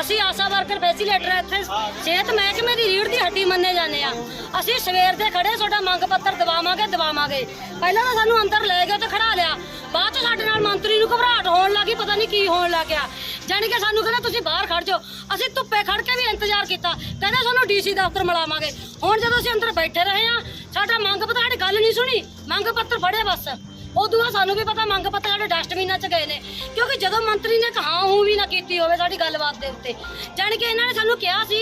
ਅਸੀਂ ਆਸਾ ਵਰਕਰ ਫੈਸੀਲੇਟਰ ਇੱਥੇ ਸਿਹਤ ਮਹਿਕਮੇ ਦੀ ਰੀੜ ਦੀ ਹੱਡੀ ਮੰਨੇ ਜਾਂਦੇ ਆ। ਅਸੀਂ ਸਵੇਰ ਦੇ ਖੜੇ, ਤੁਹਾਡਾ ਮੰਗ ਪੱਤਰ ਦਵਾਵਾਂਗੇ ਦਵਾਵਾਂਗੇ। ਪਹਿਲਾਂ ਤਾਂ ਸਾਨੂੰ ਅੰਦਰ ਲੈ ਗਏ ਤੇ ਖੜਾ ਲਿਆ। ਬਾਅਦ ਚ ਸਾਡੇ ਨਾਲ ਮੰਤਰੀ ਨੂੰ ਘਬਰਾਹਟ ਹੋਣ ਲੱਗੀ, ਪਤਾ ਨਹੀਂ ਕੀ ਹੋਣ ਲੱਗ ਗਿਆ। ਜਾਣੀ ਕਿ ਸਾਨੂੰ ਕਹਿੰਦਾ, ਤੁਸੀਂ ਬਾਹਰ ਖੜ ਜਾਓ। ਅਸੀਂ ਧੁੱਪੇ ਖੜ ਕੇ ਵੀ ਇੰਤਜ਼ਾਰ ਕੀਤਾ। ਕਹਿੰਦੇ, ਸਾਨੂੰ ਡੀਸੀ ਦਫ਼ਤਰ ਮਿਲਾਵਾਂਗੇ। ਹੁਣ ਜਦੋਂ ਅਸੀਂ ਅੰਦਰ ਬੈਠੇ ਰਹੇ ਆ ਸਾਡਾ ਮੰਗ ਪੱਤਰ, ਸਾਡੀ ਗੱਲ ਨਹੀਂ ਸੁਣੀ। ਮੰਗ ਪੱਤਰ ਫੜੇ ਬਸ। ਉਦੋਂ ਬਾਅਦ ਸਾਨੂੰ ਵੀ ਪਤਾ, ਮੰਗ ਪੱਤਰ ਸਾਡੇ ਡਸਟਬਿਨਾਂ 'ਚ ਗਏ ਨੇ। ਕਿਉਂਕਿ ਜਦੋਂ ਮੰਤਰੀ ਨੇ ਕਹਾ ਹੂੰ ਵੀ ਨਾ ਕੀਤੀ ਹੋਵੇ ਸਾਡੀ ਗੱਲਬਾਤ ਦੇ ਉੱਤੇ, ਜਾਣੀ ਕਿ ਇਹਨਾਂ ਨੇ ਸਾਨੂੰ ਕਿਹਾ ਸੀ,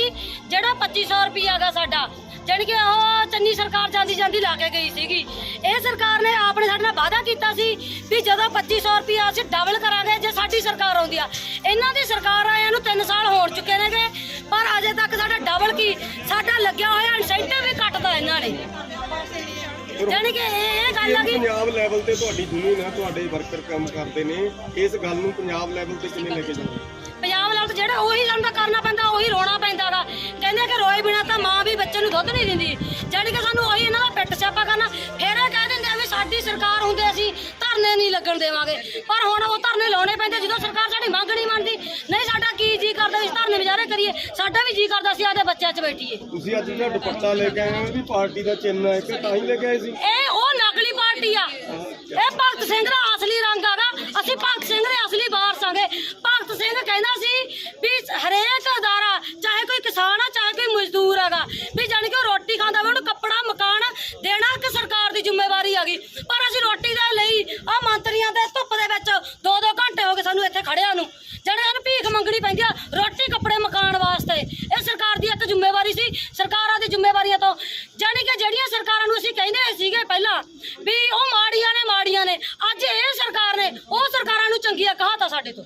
ਜਿਹੜਾ 2500 ਰੁਪਿਆ ਗਾ ਸਾਡਾ, ਜਾਣੀ ਕਿ ਉਹ ਚੰਨੀ ਸਰਕਾਰ ਜਾਂਦੀ ਜਾਂਦੀ ਲਾ ਕੇ ਗਈ ਸੀਗੀ। ਇਹ ਸਰਕਾਰ ਨੇ ਆਪਣੇ ਸਾਡੇ ਨਾਲ ਵਾਅਦਾ ਕੀਤਾ ਸੀ ਵੀ ਜਦੋਂ 2500 ਰੁਪਿਆ ਅਸੀਂ ਡਬਲ ਕਰਾਂਗੇ ਜੇ ਸਾਡੀ ਸਰਕਾਰ ਆਉਂਦੀ ਆ। ਇਹਨਾਂ ਦੀ ਸਰਕਾਰ ਆਇਆਂ ਨੂੰ 3 ਸਾਲ ਹੋਣ ਚੁੱਕੇ ਨੇਗੇ, ਪਰ ਅਜੇ ਤੱਕ ਸਾਡਾ ਡਬਲ ਕੀ, ਸਾਡਾ ਲੱਗਿਆ ਹੋਇਆ ਇਨਸੈਂਟਿਵ ਵੀ ਕੱਟਦਾ ਇਹਨਾਂ ਨੇ। ਜਾਣੀ ਕਿ ਇਹ ਇਹ ਗੱਲ ਆ ਕਿ ਪੰਜਾਬ ਲੈਵਲ ਤੇ ਤੁਹਾਡੀ ਯੂਨੀਅਨ ਹੈ ਤੁਹਾਡੇ ਵਰਕਰ ਕੰਮ ਕਰਦੇ ਨੇ ਇਸ ਗੱਲ ਨੂੰ ਪੰਜਾਬ ਲੈਵਲ ਤੇ ਕਿਵੇਂ ਲੈ ਕੇ ਜਾਣਾ ਪੰਜਾਬ ਨਾਲ ਤਾਂ ਜਿਹੜਾ ਉਹੀ ਸਾਨੂੰ ਤਾਂ ਕਰਨਾ ਪੈਂਦਾ ਉਹੀ ਰੋਣਾ ਪੈਂਦਾਗਾ ਕਹਿੰਦੇ ਕਿ ਰੋਏ ਬਿਨਾ ਤਾਂ ਮਾਂ ਵੀ ਬੱਚੇ ਨੂੰ ਦੁੱਧ ਨਹੀਂ ਦਿੰਦੀ। ਜਾਣੀ ਕਿ ਸਾਨੂੰ ਉਹੀ ਇਹਨਾਂ ਦਾ ਪਿੱਟ ਸਿਆਪਾ ਕਰਨਾ। ਫਿਰ ਇਹ ਕਹਿ ਦਿੰਦੇ ਆ ਵੀ ਸਾਡੀ ਸਰਕਾਰ ਹੁੰਦੇ ਅਸੀਂ ਧਰਨੇ ਨਹੀਂ ਲੱਗਣ ਦੇਵਾਂਗੇ। ਪਰ ਹੁਣ ਉਹ ਧਰਨੇ ਲਾਉਣੇ ਪੈਂਦੇ ਜਦੋਂ ਸਰਕਾਰ ਸਾਡੀ ਮੰਗ ਨਹੀਂ ਮੰਨਦੀ। ਨਹੀਂ ਸਾਡਾ ਕੀ ਕਰਦਾ ਅਸੀਂ ਧਰਨੇ ਵਿਚਾਰੇ ਕਰੀਏ ਸਾਡਾ ਵੀ ਜੀ ਕਰਦਾ ਸੀ ਆਦੇ ਬੱਚਿਆਂ 'ਚ ਬੈਠੀਏ। ਤੁਸੀਂ ਅੱਜ ਜਿਹੜਾ ਦੁਪੱਟਾ ਲੈ ਕੇ ਆਏ ਹੋ ਵੀ ਪਾਰਟੀ ਦਾ ਚਿੰਨ੍ਹ ਹੈ ਕਿ ਤਾਂ ਹੀ ਲੈ ਕੇ ਆਏ ਸੀ। ਇਹ ਉਹ ਨਕਲੀ ਪਾਰਟੀ ਆ। ਇਹ ਭਗਤ ਸਿੰਘ ਦਾ ਅਸਲੀ ਰੰਗ ਆਗਾ ਅਸੀਂ ਭਗਤ ਸਿੰਘ ਦੇ ਅਸਲੀ ਵਾਰਸ ਆਂਗੇ ਭਗਤ ਸਿੰਘ ਕਹਿੰਦਾ ਸੀ ਵੀ ਹਰੇਕ ਅਦਾਰਾ ਚਾਹੇ ਕੋਈ ਕਿਸਾਨ ਆ ਚਾਹੇ ਕੋਈ ਮਜ਼ਦੂਰ ਹੈਗਾ ਵੀ ਜਾਣੀ ਕਿ ਉਹ ਰੋਟੀ ਖਾਂਦਾ ਵਾ ਉਹਨੂੰ ਕੱਪੜਾ ਮਕਾਨ ਦੇਣਾ ਕਿ ਸਰਕਾਰ ਦੀ ਜ਼ਿੰਮੇਵਾਰੀ ਹੈਗੀ ਪਰ ਅਸੀਂ ਰੋਟੀ ਦੇ ਲਈ ਆ ਮੰਤਰੀਆਂ ਦੇ ਧੁੱਪ ਦੇ ਵਿੱਚ ਦੋ ਦੋ ਘੰਟੇ ਹੋ ਗਏ ਸਾਨੂੰ ਇੱਥੇ ਖੜਿਆਂ ਨੂੰ ਭੀਖ ਮੰਗਣੀ ਪੈਂਦੀ ਆ, ਰੋਟੀ ਕੱਪੜੇ ਮਕਾਨ ਵਾਸਤੇ। ਇਹ ਸਰਕਾਰ ਦੀ ਇੱਕ ਜ਼ਿੰਮੇਵਾਰੀ ਸੀ, ਸਰਕਾਰਾਂ ਦੀ ਜ਼ਿੰਮੇਵਾਰੀਆਂ ਤੋਂ। ਜਾਣੀ ਕਿ ਜਿਹੜੀਆਂ ਸਰਕਾਰਾਂ ਨੂੰ ਅਸੀਂ ਕਹਿੰਦੇ ਸੀਗੇ ਪਹਿਲਾਂ, ਵੀ ਉਹ ਮਾੜੀਆਂ ਨੇ ਮਾੜੀਆਂ ਨੇ, ਅੱਜ ਇਹ ਸਰਕਾਰ ਨੇ, ਉਹ ਸਰਕਾਰਾਂ ਨੂੰ ਚੰਗੀਆਂ ਕਹਾਤਾ ਸਾਡੇ ਤੋਂ।